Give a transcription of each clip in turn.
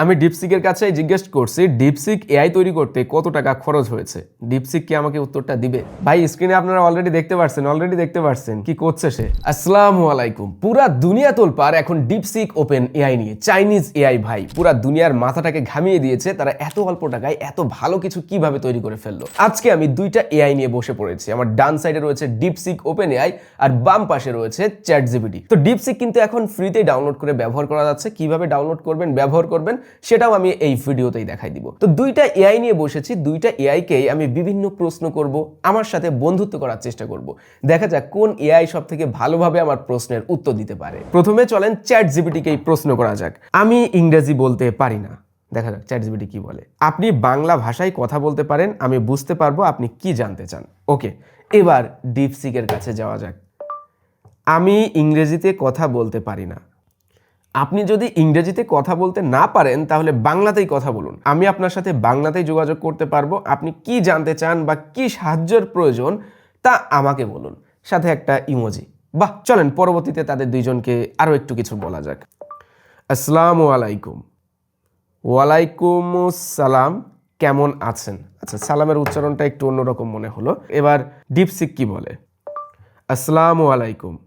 আমি ডিপসিকের কাছে জিজ্ঞেস করছি ডিপসিক এআই তৈরি করতে কত টাকা খরচ হয়েছে? ডিপসিক কি আমাকে উত্তরটা দিবে? ভাই স্ক্রিনে আপনারা অলরেডি দেখতে পারছেন অলরেডি দেখতে পারছেন কি করছে সে। আসসালামু আলাইকুম। পুরা দুনিয়া তোলপার এখন ডিপসিক ওপেন এআই নিয়ে। চাইনিজ এআই ভাই, পুরা দুনিয়ার মাথাটাকে ঘামিয়ে দিয়েছে, তারা এত অল্প টাকায় এত ভালো কিছু কীভাবে তৈরি করে ফেলল? আজকে আমি দুইটা এআই নিয়ে বসে পড়েছি। আমার ডান সাইডে রয়েছে ডিপসিক ওপেন এআই আর বাম পাশে রয়েছে চ্যাট জিপিটি তো ডিপসিক কিন্তু এখন ফ্রিতে ডাউনলোড করে ব্যবহার করা যাচ্ছে। কীভাবে ডাউনলোড করবেন, ব্যবহার করবেন সেটাও আমি এই ভিডিওতেই দেখাই দিব। তো দুইটা এআই নিয়ে বসেছি, দুইটা এআইকেই আমি বিভিন্ন প্রশ্ন করব, আমার সাথে বন্ধুত্ব করার চেষ্টা করব। দেখা যাক কোন এআই সব থেকে ভালোভাবে আমার প্রশ্নের উত্তর দিতে পারে। প্রথমে চলেন চ্যাট জিপিটিকেই প্রশ্ন করা যাক। আমি ইংরেজি বলতে পারি না। দেখা যাক চ্যাট জিপিটি কি বলে। আপনি বাংলা ভাষায় কথা বলতে পারেন, আমি বুঝতে পারব আপনি কি জানতে চান। ওকে, এবার ডিপসিকের কাছে যাওয়া যাক। আমি ইংরেজিতে কথা বলতে পারি না। আপনি যদি ইংরেজিতে কথা বলতে না পারেন, তাহলে বাংলাতেই কথা বলুন। আমি আপনার সাথে বাংলাতেই যোগাযোগ করতে পারব। আপনি কি জানতে চান বা কি সাহায্যের প্রয়োজন, তা আমাকে বলুন। সাথে একটা ইমোজি। বাহ, চলেন পরবর্তীতে তাদের দুইজনকে আরও একটু কিছু বলা যাক। আসসালামু আলাইকুম। ওয়ালাইকুম সালাম কেমন আছেন? আচ্ছা সালামের উচ্চারণটা একটু অন্যরকম মনে হলো। এবার ডিপসিক কি বলে? আসসালামু আলাইকুম।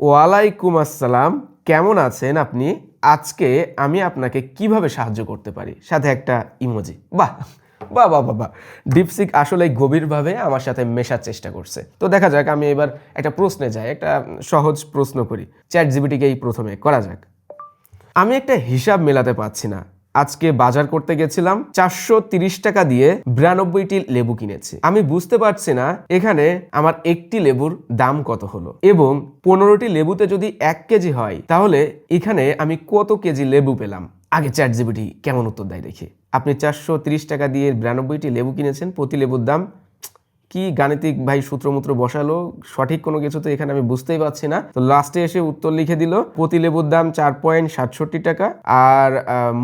ওয়ালাইকুম আসসালাম, কেমন আছেন আপনি? আজকে আমি আপনাকে কীভাবে সাহায্য করতে পারি? সাথে একটা ইমোজি। বাহ বা বাহ বাহ ডিপসিক আসলে গভীরভাবে আমার সাথে মেশার চেষ্টা করছে। তো দেখা যাক, আমি এবার একটা প্রশ্নে যাই, একটা সহজ প্রশ্ন করি। চ্যাট জিবিটিকেই প্রথমে করা যাক। আমি একটা হিসাব মেলাতে পারছি না। আজকে বাজার করতে গেছিলাম চারশো টাকা দিয়ে বিরানব্বইটি লেবু কিনেছি। আমি বুঝতে পারছি না এখানে আমার একটি লেবুর দাম কত হলো এবং পনেরোটি লেবুতে যদি এক কেজি হয়, তাহলে এখানে আমি কত কেজি লেবু পেলাম? আগে চ্যাট জিবিটি কেমন উত্তর দেয় দেখি। আপনি চারশো টাকা দিয়ে বিরানব্বইটি লেবু কিনেছেন, প্রতি লেবুর দাম কি গাণিতিক ভাই সূত্রমূত্র বসালো? সঠিক কোনো কিছু তো এখানে আমি বুঝতেই পারছি না। তো লাস্টে এসে উত্তর লিখে দিল, প্রতি লেবুর দাম চার পয়েন্ট সাতষট্টি টাকা আর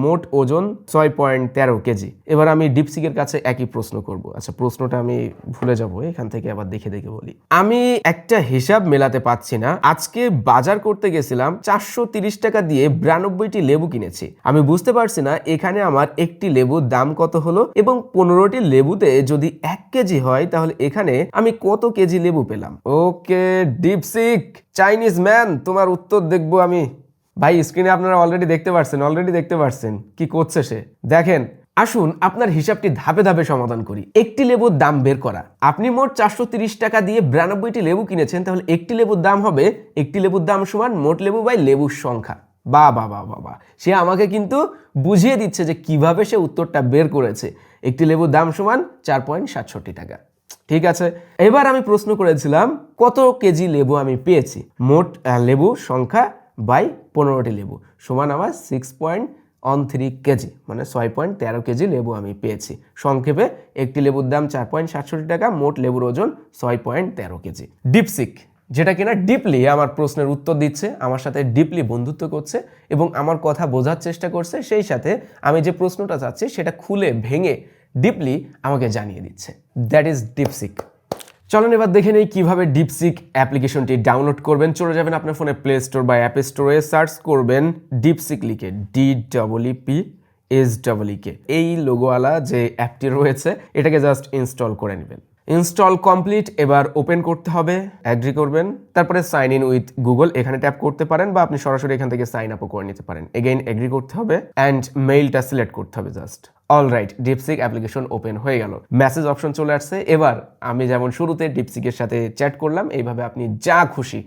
মোট ওজন ছয় পয়েন্ট তেরো কেজি। এবার আমি ডিপসিকের কাছে একই প্রশ্ন করব। আচ্ছা প্রশ্নটা আমি ভুলে যাব, এখান থেকে আবার দেখে দেখে বলি। আমি একটা হিসাব মেলাতে পাচ্ছি না। আজকে বাজার করতে গেছিলাম চারশো তিরিশ টাকা দিয়ে বিরানব্বইটি লেবু কিনেছি। আমি বুঝতে পারছি না এখানে আমার একটি লেবুর দাম কত হলো এবং পনেরোটি লেবুতে যদি এক কেজি হয় তাহলে এখানে আমি কত কেজি লেবু পেলাম? ওকে, ডিপসিক, চাইনিজ ম্যান, তোমার উত্তর দেখব আমি। ভাই স্ক্রিনে আপনারা অলরেডি দেখতে পারছেন অলরেডি দেখতে পারছেন কি করছে সে। দেখেন, আসুন আপনার হিসাবটি ধাপে ধাপে সমাধান করি। একটি লেবুর দাম বের করা। আপনি মোট চারশো টাকা দিয়ে বিরানব্বইটি লেবু কিনেছেন, তাহলে একটি লেবুর দাম হবে, একটি লেবুর দাম সমান মোট লেবু বাই লেবুর সংখ্যা। বা বা বা বা। সে আমাকে কিন্তু বুঝিয়ে দিচ্ছে যে কীভাবে সে উত্তরটা বের করেছে। একটি লেবুর দাম সমান চার পয়েন্ট সাতষট্টি টাকা। ঠিক আছে? এবার আমি প্রশ্ন করেছিলাম, কত কেজি লেবু আমি পেয়েছি? মোট লেবু সংখ্যা বাই পনেরোটি লেবু, সমান আমার six point one three KG মানে ছয় পয়েন্ট তেরো কেজি লেবু আমি পেয়েছি। সংক্ষেপে, একটি লেবুর দাম চার পয়েন্ট সাতষট্টি টাকা, মোট লেবুর ওজন ছয় পয়েন্ট তেরো কেজি। ডিপসিক, যেটা কিনা ডিপলি আমার প্রশ্নের উত্তর দিচ্ছে, আমার সাথে ডিপলি বন্ধুত্ব করছে এবং আমার কথা বোঝার চেষ্টা করছে, সেই সাথে আমি যে প্রশ্নটা চাচ্ছি, সেটা খুলে ভেঙে ডিপলি আমাকে জানিয়ে দিচ্ছে। দ্যাট ইজ ডিপসিক চলুন এবার দেখে নেই কীভাবে ডিপসিক অ্যাপ্লিকেশনটি ডাউনলোড করবেন। চলে যাবেন আপনার ফোনে প্লে স্টোর বা অ্যাপ স্টোরে সার্চ করবেন ডিপসিক লিখে D double P S double K এই লোগোওয়ালা যে অ্যাপটি রয়েছে, এটাকে জাস্ট ইনস্টল করে নেবেন। ইনস্টল কমপ্লিট এবার ওপেন করতে হবে। অ্যাগ্রি করবেন? তারপরে সাইন ইন উইথ গুগল এখানে ট্যাপ করতে পারেন বা আপনি সরাসরি এখান থেকে সাইন আপও করে নিতে পারেন। এগেইন এগ্রি করতে হবে। অ্যান্ড মেইলটা সিলেক্ট করতে হবে just all right DeepSeek application open হয়ে গেল। মেসেজ অপশন চলে আসছে। এবার আমি যেমন শুরুতে ডিপসিকের সাথে চ্যাট করলাম, এইভাবে আপনি যা খুশি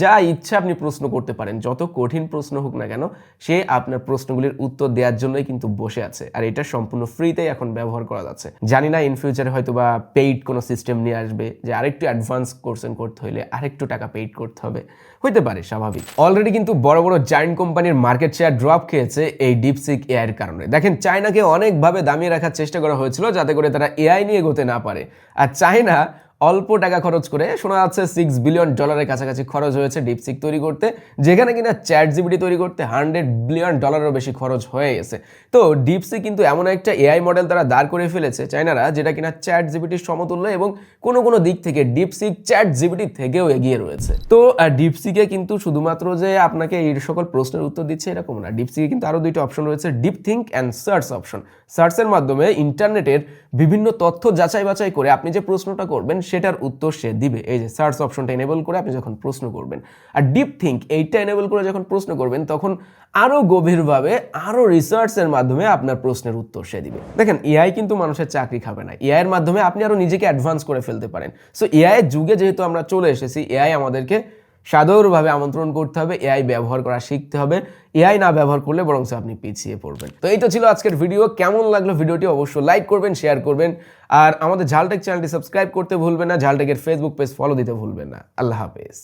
যা ইচ্ছা আপনি প্রশ্ন করতে পারেন, যত কঠিন প্রশ্ন হোক না কেন, সে আপনার প্রশ্নগুলির উত্তর দেওয়ার জন্যই কিন্তু বসে আছে। আর এটা সম্পূর্ণ ফ্রিতেই এখন ব্যবহার করা যাচ্ছে। জানি না ইন ফিউচারে হয়তো বা পেইড কোনো সিস্টেম নিয়ে আসবে, যে আরেকটু অ্যাডভান্স কোর্সেন করতে হলে আরেকটু টাকা পেইড করতে হবে। হইতে পারে, স্বাভাবিক। অলরেডি কিন্তু বড় বড় জায়েন্ট কোম্পানির মার্কেট শেয়ার ড্রপ খেয়েছে এই ডিপসিক এআইয়ের কারণে। দেখেন চায়নাকে অনেকভাবে দামিয়ে রাখার চেষ্টা করা হয়েছিল, যাতে করে তারা এআই নিয়ে এগোতে না পারে। আর চায়না অল্প টাকা খরচ করে, শোনা যাচ্ছে সিক্স বিলিয়ন ডলারের কাছাকাছি খরচ হয়েছে ডিপসিক তৈরি করতে, যেখানে কিনা চ্যাট জিবিটি তৈরি করতে হান্ড্রেড বিলিয়ন ডলারেরও বেশি খরচ হয়ে গেছে। তো ডিপসিক কিন্তু এমন একটা এআই মডেল তারা দাঁড় করে ফেলেছে চাইনারা যেটা কিনা চ্যাট জিবিটির সমতুল্য এবং কোনো কোনো দিক থেকে ডিপসিক চ্যাট জিবিটি থেকেও এগিয়ে রয়েছে। তো ডিপসিকে কিন্তু শুধুমাত্র যে আপনাকে এই সকল প্রশ্নের উত্তর দিচ্ছে এরকম না। ডিপসিকে কিন্তু আরও দুইটি অপশন রয়েছে deep think and search option সার্চের মাধ্যমে ইন্টারনেটের বিভিন্ন তথ্য যাচাই বাছাই করে আপনি যে প্রশ্নটা করবেন সেটার উত্তর সে দিবে। এই যে সার্চ অপশনটা এনেবল করে আপনি যখন প্রশ্ন করবেন, আর ডিপ থিঙ্ক এইটা এনেবল করে যখন প্রশ্ন করবেন, তখন আরও গভীরভাবে আরও রিসার্চের মাধ্যমে আপনার প্রশ্নের উত্তর সে দিবে। দেখেন এআই কিন্তু মানুষের চাকরি খাবে না। এআই এর মাধ্যমে আপনি আরও নিজেকে অ্যাডভান্স করে ফেলতে পারেন। সো এআই যুগে যেহেতু আমরা চলে এসেছি এআই আমাদেরকে সাদরভাবে আমন্ত্রণ করতে হবে এআই ব্যবহার করা শিখতে হবে। এআই না ব্যবহার করলে বরং আপনি পিছিয়ে পড়বেন। তো এই তো ছিল আজকের ভিডিও। কেমন লাগল ভিডিওটি অবশ্যই লাইক করবেন, শেয়ার করবেন। আর আমাদের ঝালটেক চ্যানেলটি সাবস্ক্রাইব করতে ভুলবেন না, ঝালটেকের ফেসবুক পেজ ফলো দিতে ভুলবেন না। আল্লাহ হাফেজ।